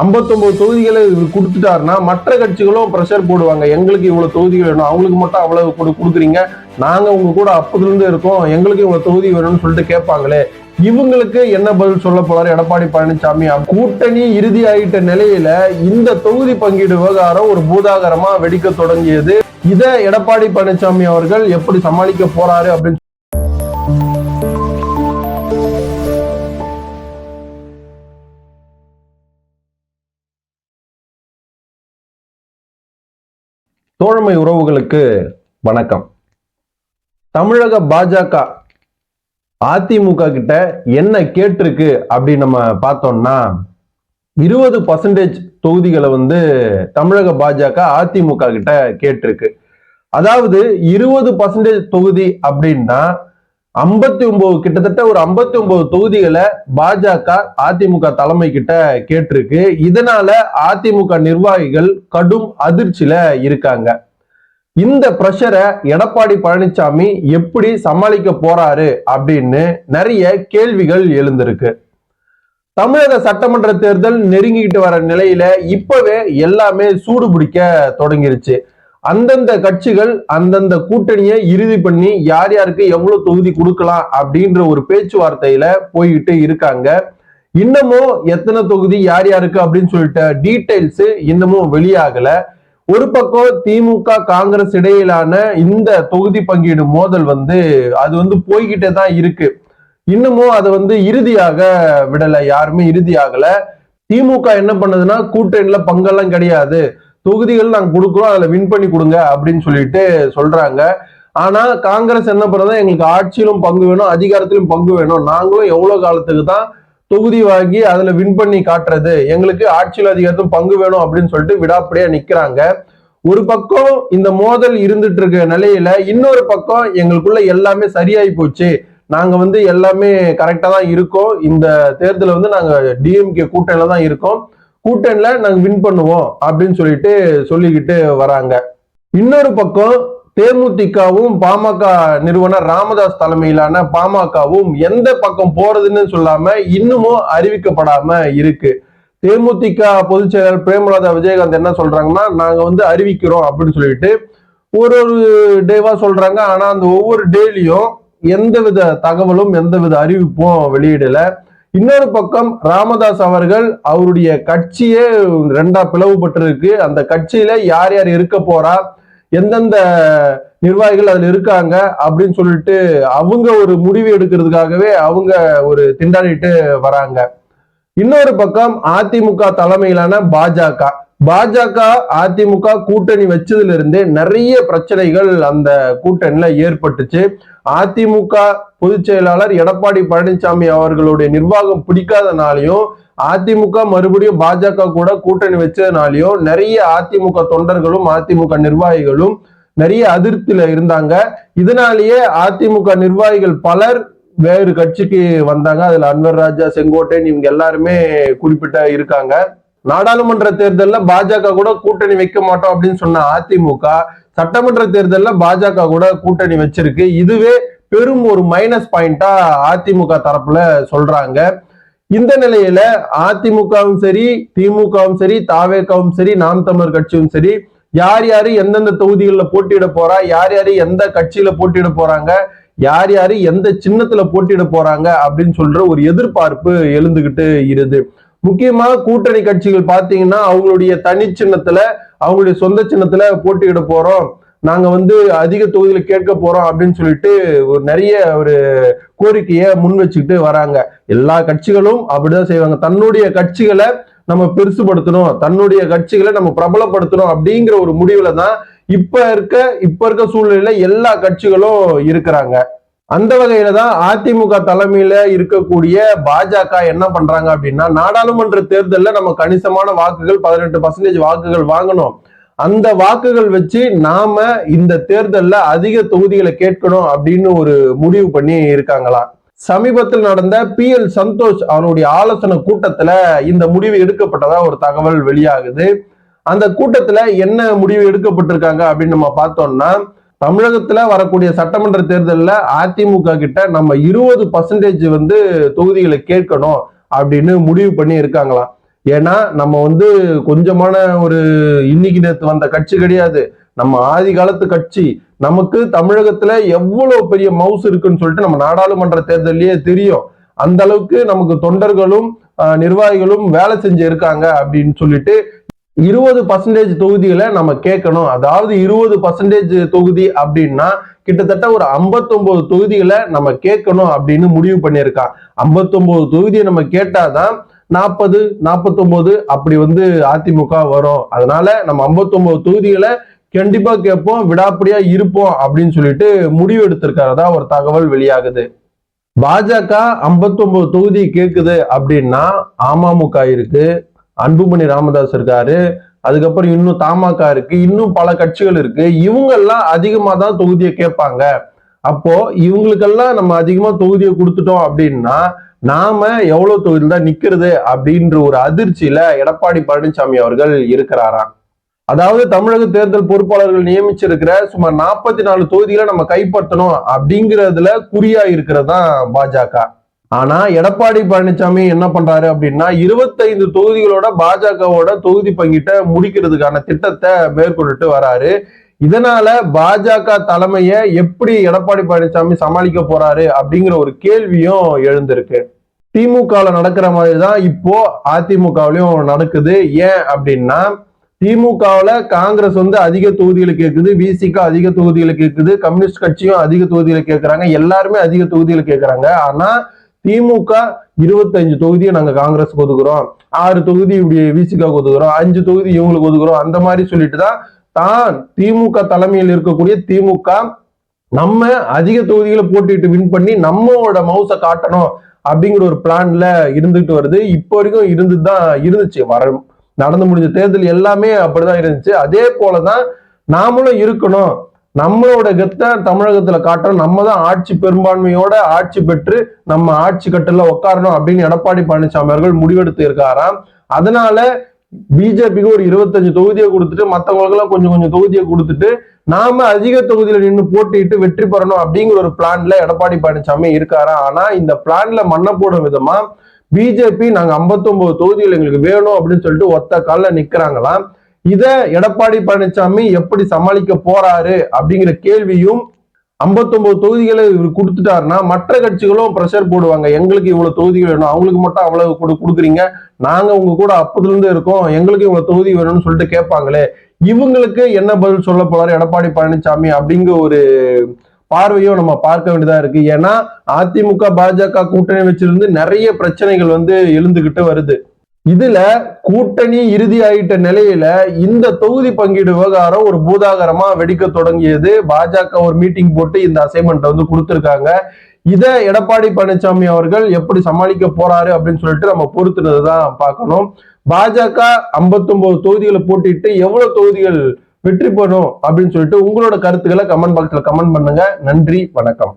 ஐம்பத்தொம்பது தொகுதிகளை இவர் கொடுத்துட்டாருன்னா மற்ற கட்சிகளும் ப்ரெஷர் போடுவாங்க. எங்களுக்கு இவ்வளவு தொகுதிகள் வேணும். அவங்களுக்கு மட்டும் அவ்வளவு கொடு கொடுக்குறீங்க. நாங்க உங்க கூட அப்பதுலேருந்து இருக்கோம். எங்களுக்கு இவ்வளவு தொகுதி வேணும்னு சொல்லிட்டு கேட்பாங்களே. இவங்களுக்கு என்ன பதில் சொல்ல போறாரு? எடப்பாடி பழனிசாமி கூட்டணி இறுதி ஆயிட்ட நிலையில இந்த தொகுதி பங்கீடு விவகாரம் ஒரு பூதாகரமா வெடிக்க தொடங்கியது. இதை எடப்பாடி பழனிசாமி அவர்கள் எப்படி சமாளிக்க போறாரு அப்படின்னு தோழமை உறவுகளுக்கு வணக்கம். தமிழக பாஜக அதிமுக கிட்ட என்ன கேட்டிருக்கு அப்படின்னு நம்ம பார்த்தோம்னா இருபது பர்சன்டேஜ் தொகுதிகளை வந்து தமிழக பாஜக அதிமுக கிட்ட கேட்டிருக்கு. அதாவது இருபது பர்சன்டேஜ் தொகுதி அப்படின்னா ஐம்பத்தி ஒன்பது கிட்டத்தட்ட ஒரு ஐம்பத்தி ஒன்பது தொகுதிகளை பாஜக அதிமுக தலைமை கிட்ட கேட்டிருக்கு. இதனால அதிமுக நிர்வாகிகள் கடும் அதிர்ச்சியில இருக்காங்க. இந்த பிரஷரை எடப்பாடி பழனிசாமி எப்படி சமாளிக்க போறாரு அப்படின்னு நிறைய கேள்விகள் எழுந்திருக்கு. தமிழக சட்டமன்ற தேர்தல் நெருங்கிக்கிட்டு வர நிலையில இப்பவே எல்லாமே சூடு பிடிக்க தொடங்கிருச்சு. அந்தந்த கட்சிகள் அந்தந்த கூட்டணியை இறுதி பண்ணி யார் யாருக்கு எவ்வளவு தொகுதி கொடுக்கலாம் அப்படின்ற ஒரு பேச்சுவார்த்தையில போய்கிட்டு இருக்காங்க. இன்னமும் எத்தனை தொகுதி யார் யாருக்கு அப்படின்னு சொல்லிட்ட டீடைல்ஸ் இன்னமும் வெளியாகல. ஒரு பக்கம் திமுக காங்கிரஸ் இடையிலான இந்த தொகுதி பங்கீடு மோதல் வந்து அது வந்து போய்கிட்டே தான் இருக்கு. இன்னமும் அதை வந்து இறுதியாக விடல யாருமே இறுதியாகல திமுக என்ன பண்ணுதுன்னா கூட்டணியில பங்கெல்லாம் கிடையாது. தொகுதிகள் நாங்கள் கொடுக்குறோம் அதில் வின் பண்ணி கொடுங்க அப்படின்னு சொல்லிட்டு சொல்றாங்க. ஆனா காங்கிரஸ் என்ன பண்ணுறதா எங்களுக்கு ஆட்சியிலும் பங்கு வேணும் அதிகாரத்திலும் பங்கு வேணும். நாங்களும் எவ்வளோ காலத்துக்கு தான் தொகுதி வாங்கி அதுல வின் பண்ணி காட்டுறது? எங்களுக்கு ஆட்சியில் அதிகாரத்தும் பங்கு வேணும் அப்படின்னு சொல்லிட்டு விடாப்படியா நிக்கிறாங்க. ஒரு பக்கம் இந்த மோதல் இருந்துட்டு இருக்க நிலையில இன்னொரு பக்கம் எங்களுக்குள்ள எல்லாமே சரியாயி போச்சு. நாங்க வந்து எல்லாமே கரெக்டா தான் இருக்கோம். இந்த தேர்தலில் வந்து நாங்க டிஎம்கே கூட்டணியில தான் இருக்கோம். கூட்டணியில நாங்கள் வின் பண்ணுவோம் அப்படின்னு சொல்லிட்டு சொல்லிக்கிட்டு வராங்க. இன்னொரு பக்கம் தேமுதிகவும் பாமக நிறுவனர் ராமதாஸ் தலைமையிலான பாமகவும் எந்த பக்கம் போறதுன்னு சொல்லாம இன்னமும் அறிவிக்கப்படாம இருக்கு. தேமுதிக பொதுச் செயலர் பிரேமலதா விஜயகாந்த் என்ன சொல்றாங்கன்னா நாங்க வந்து அறிவிக்கிறோம் அப்படின்னு சொல்லிட்டு ஒரு ஒரு டேவா சொல்றாங்க. ஆனா அந்த ஒவ்வொரு டேலையும் எந்தவித தகவலும் எந்தவித அறிவிப்பும் வெளியிடல. இன்னொரு பக்கம் ராமதாஸ் அவர்கள் அவருடைய கட்சியே ரெண்டா பிளவுபட்டிருக்கு. அந்த கட்சியில யார் யார் இருக்க போறா? எந்தெந்த நிர்வாகிகள் அதில் இருக்காங்க? அப்படின்னு சொல்லிட்டு அவங்க ஒரு முடிவு எடுக்கிறதுக்காகவே அவங்க ஒரு திண்டாடிட்டு வராங்க. இன்னொரு பக்கம் அதிமுக தலைமையிலான பாஜக. பாஜக அதிமுக கூட்டணி வச்சதுல இருந்தே நிறைய பிரச்சனைகள் அந்த கூட்டணியில ஏற்பட்டுச்சு. அதிமுக பொதுச் செயலாளர் எடப்பாடி பழனிசாமி அவர்களுடைய நிர்வாகம் பிடிக்காதனாலையும் அதிமுக மறுபடியும் பாஜக கூட கூட்டணி வச்சதுனாலையும் நிறைய அதிமுக தொண்டர்களும் அதிமுக நிர்வாகிகளும் நிறைய அதிருப்தியில இருந்தாங்க. இதனாலேயே அதிமுக நிர்வாகிகள் பலர் வேறு கட்சிக்கு வந்தாங்க. அதுல அன்வர் ராஜா செங்கோட்டையன் இவங்க எல்லாருமே குறிப்பிட்ட இருக்காங்க. நாடாளுமன்ற தேர்தலில் பாஜக கூட கூட்டணி வைக்க மாட்டோம் அப்படின்னு சொன்ன அதிமுக சட்டமன்ற தேர்தலில் பாஜக கூட கூட்டணி வச்சிருக்கு. இதுவே பெரும் ஒரு மைனஸ் பாயிண்டா அதிமுக தரப்புல சொல்றாங்க. இந்த நிலையில அதிமுகவும் சரி திமுகவும் சரி தாவேக்காவும் சரி நாம் தமிழர் கட்சியும் சரி யார் யாரு எந்தெந்த தொகுதிகளில் போட்டியிட போறா யார் யாரு எந்த கட்சியில போட்டியிட போறாங்க யார் யாரு எந்த சின்னத்துல போட்டியிட போறாங்க அப்படின்னு சொல்ற ஒரு எதிர்பார்ப்பு எழுந்துகிட்டு இருது. முக்கியமா கூட்டணி கட்சிகள் பாத்தீங்கன்னா அவங்களுடைய தனி சின்னத்துல அவங்களுடைய சொந்த சின்னத்துல போட்டியிட போறோம். நாங்க வந்து அதிக தொகுதியில கேட்க போறோம் அப்படின்னு சொல்லிட்டு ஒரு நிறைய ஒரு கோரிக்கையை முன் வச்சுக்கிட்டு வராங்க. எல்லா கட்சிகளும் அப்படிதான் செய்வாங்க. தன்னுடைய கட்சிகளை நம்ம பெருசுபடுத்தணும். தன்னுடைய கட்சிகளை நம்ம பிரபலப்படுத்தணும் அப்படிங்கிற ஒரு முடிவுல தான் இப்ப இருக்க இப்ப இருக்க சூழ்நிலையில எல்லா கட்சிகளும் இருக்கிறாங்க. அந்த வகையில தான் அதிமுக தலைமையில இருக்கக்கூடிய பாஜக என்ன பண்றாங்க அப்படின்னா நாடாளுமன்ற தேர்தலில் நம்ம கணிசமான வாக்குகள் பதினெட்டு பர்சன்டேஜ் வாக்குகள் வாங்கணும். அந்த வாக்குகள் வச்சு நாம இந்த தேர்தலில் அதிக தொகுதிகளை கேட்கணும் அப்படின்னு ஒரு முடிவு பண்ணி இருக்காங்களாம் சமீபத்தில் நடந்த பி எல் சந்தோஷ் அவருடைய ஆலோசனை கூட்டத்துல இந்த முடிவு எடுக்கப்பட்டதா ஒரு தகவல் வெளியாகுது. அந்த கூட்டத்துல என்ன முடிவு எடுக்கப்பட்டிருக்காங்க அப்படின்னு நம்ம பார்த்தோம்னா தமிழகத்துல வரக்கூடிய சட்டமன்ற தேர்தலில் அதிமுக கிட்ட நம்ம இருபது பர்சன்டேஜ் வந்து தொகுதிகளை கேட்கணும் அப்படின்னு முடிவு பண்ணி இருக்காங்களாம் ஏன்னா நம்ம வந்து கொஞ்சமான ஒரு இன்னைக்கு நேற்று வந்த கட்சி கிடையாது. நம்ம ஆதி காலத்து கட்சி. நமக்கு தமிழகத்துல எவ்வளவு பெரிய மவுஸ் இருக்குன்னு சொல்லிட்டு நம்ம நாடாளுமன்ற தேர்தலையே தெரியும். அந்த அளவுக்கு நமக்கு தொண்டர்களும் நிர்வாகிகளும் வேலை செஞ்சு இருக்காங்க அப்படின்னு சொல்லிட்டு இருபது பர்சன்டேஜ் தொகுதிகளை நம்ம கேட்கணும். அதாவது இருபது பர்சன்டேஜ் தொகுதி அப்படின்னா கிட்டத்தட்ட ஒரு 59 தொகுதிகளை நம்ம கேட்கணும் அப்படின்னு முடிவு பண்ணியிருக்கான் 59 தொகுதியை நம்ம கேட்டாதான் நாற்பது நாற்பத்தொன்பது அப்படி வந்து அதிமுக வரும். அதனால நம்ம 59 தொகுதிகளை கண்டிப்பா கேட்போம் விடாப்படியா இருப்போம் அப்படின்னு சொல்லிட்டு முடிவு எடுத்திருக்காரதா ஒரு தகவல் வெளியாகுது. பாஜக 59 தொகுதி கேட்குது அப்படின்னா அமமுக இருக்கு. அன்புமணி ராமதாஸ் இருக்காரு. அதுக்கப்புறம் இன்னும் தமாக இருக்கு. இன்னும் பல கட்சிகள் இருக்கு. இவங்கெல்லாம் அதிகமாக அதிகமா தான் தொகுதியை கேட்பாங்க. அப்போ இவங்களுக்கெல்லாம் நம்ம அதிகமா தொகுதியை கொடுத்துட்டோம் அப்படின்னா நாம எவ்வளவு தொகுதியில் தான் நிக்கிறது அப்படின்ற ஒரு அதிர்ச்சியில எடப்பாடி பழனிசாமி அவர்கள் இருக்கிறாராம். அதாவது தமிழக தேர்தல் பொறுப்பாளர்கள் நியமிச்சிருக்கிற சுமார் நாற்பத்தி நாலு தொகுதிகளை நம்ம கைப்பற்றணும் அப்படிங்கிறதுல குறியா இருக்கிறது தான் பாஜக. ஆனா எடப்பாடி பழனிசாமி என்ன பண்றாரு அப்படின்னா இருபத்தைந்து தொகுதிகளோட பாஜகவோட தொகுதி பங்கிட்ட முடிக்கிறதுக்கான திட்டத்தை மேற்கொண்டுட்டு வராரு. இதனால பாஜக தலைமையை எப்படி எடப்பாடி பழனிசாமி சமாளிக்க போறாரு அப்படிங்கிற ஒரு கேள்வியும் எழுந்திருக்கு. திமுகவில் நடக்கிற மாதிரி தான் இப்போ அதிமுகவிலையும் நடக்குது. ஏன் அப்படின்னா திமுகவில் காங்கிரஸ் வந்து அதிக தொகுதிகளை கேட்குது விசிக அதிக தொகுதிகளை கேட்குது கம்யூனிஸ்ட் கட்சியும் அதிக தொகுதிகளை கேட்குறாங்க எல்லாருமே அதிக தொகுதிகளை கேட்குறாங்க ஆனால் திமுக இருபத்தஞ்சு தொகுதியை நாங்க காங்கிரஸ் ஒதுக்குறோம். ஆறு தொகுதி இப்படி விசிகா ஒதுக்குறோம். அஞ்சு தொகுதி இவங்களுக்கு ஒதுக்குறோம். அந்த மாதிரி சொல்லிட்டு தான் தான் திமுக தலைமையில் இருக்கக்கூடிய திமுக நம்ம அதிக தொகுதிகளை போட்டிட்டு வின் பண்ணி நம்மளோட மவுசை காட்டணும் அப்படிங்கிற ஒரு பிளான்ல இருந்துகிட்டு வருது. இப்போ வரைக்கும் இருந்து தான் இருந்துச்சு. வர நடந்து முடிஞ்ச தேர்தல் எல்லாமே அப்படிதான் இருந்துச்சு. அதே போலதான் நாமளும் இருக்கணும். நம்மளோட கெத்தை தமிழகத்துல காட்டுறோம் நம்ம தான் ஆட்சி பெரும்பான்மையோட ஆட்சி பெற்று நம்ம ஆட்சி கட்டில உட்காரணும் அப்படின்னு எடப்பாடி பழனிசாமி அவர்கள் முடிவெடுத்து இருக்காராம். அதனால பிஜேபிக்கு ஒரு இருபத்தஞ்சு தொகுதியை கொடுத்துட்டு மற்றவங்களுக்கெல்லாம் கொஞ்சம் கொஞ்சம் தொகுதியை கொடுத்துட்டு நாம அதிக தொகுதியில நின்று போட்டிட்டு வெற்றி பெறணும் அப்படிங்கிற ஒரு பிளான்ல எடப்பாடி பழனிசாமி இருக்காரா? ஆனா இந்த பிளான்ல மண்ணை போடும் விதமா பிஜேபி நாங்க 59 தொகுதிகள் எங்களுக்கு வேணும் அப்படின்னு சொல்லிட்டு ஒத்த காலில் நிக்கிறாங்களாம். இத எடப்பாடி பழனிசாமி எப்படி சமாளிக்க போறாரு அப்படிங்கிற கேள்வியும் 59 தொகுதிகளை இவர் கொடுத்துட்டாருன்னா மற்ற கட்சிகளும் ப்ரெஷர் போடுவாங்க. எங்களுக்கு இவ்வளவு தொகுதிகள் வேணும். அவங்களுக்கு மட்டும் அவ்வளவு கொடு கொடுக்குறீங்க. நாங்க உங்க கூட அப்பதுல இருந்து இருக்கோம். எங்களுக்கு இவ்வளவு தொகுதி வேணும்னு சொல்லிட்டு கேட்பாங்களே. இவங்களுக்கு என்ன பதில் சொல்ல போறாரு எடப்பாடி பழனிசாமி அப்படிங்கிற ஒரு பார்வையும் நம்ம பார்க்க வேண்டியதா இருக்கு. ஏன்னா அதிமுக பாஜக கூட்டணி வச்சிருந்து நிறைய பிரச்சனைகள் வந்து எழுந்துகிட்டு வருது. இதுல கூட்டணி இறுதி ஆயிட்ட நிலையில இந்த தொகுதி பங்கீடு விவகாரம் ஒரு பூதாகரமா வெடிக்க தொடங்கியது. பாஜக ஒரு மீட்டிங் போட்டு இந்த அசைன்மெண்ட் வந்து கொடுத்திருக்காங்க. இத எடப்பாடி பழனிசாமி அவர்கள் எப்படி சமாளிக்க போறாரு அப்படின்னு சொல்லிட்டு நம்ம பொறுத்துனது தான் பார்க்கணும். பாஜக 59 தொகுதிகளை போட்டிட்டு எவ்வளவு தொகுதிகள் வெற்றி பெறும் அப்படின்னு சொல்லிட்டு உங்களோட கருத்துக்களை கமெண்ட் பாக்ஸ்ல கமெண்ட் பண்ணுங்க. நன்றி வணக்கம்.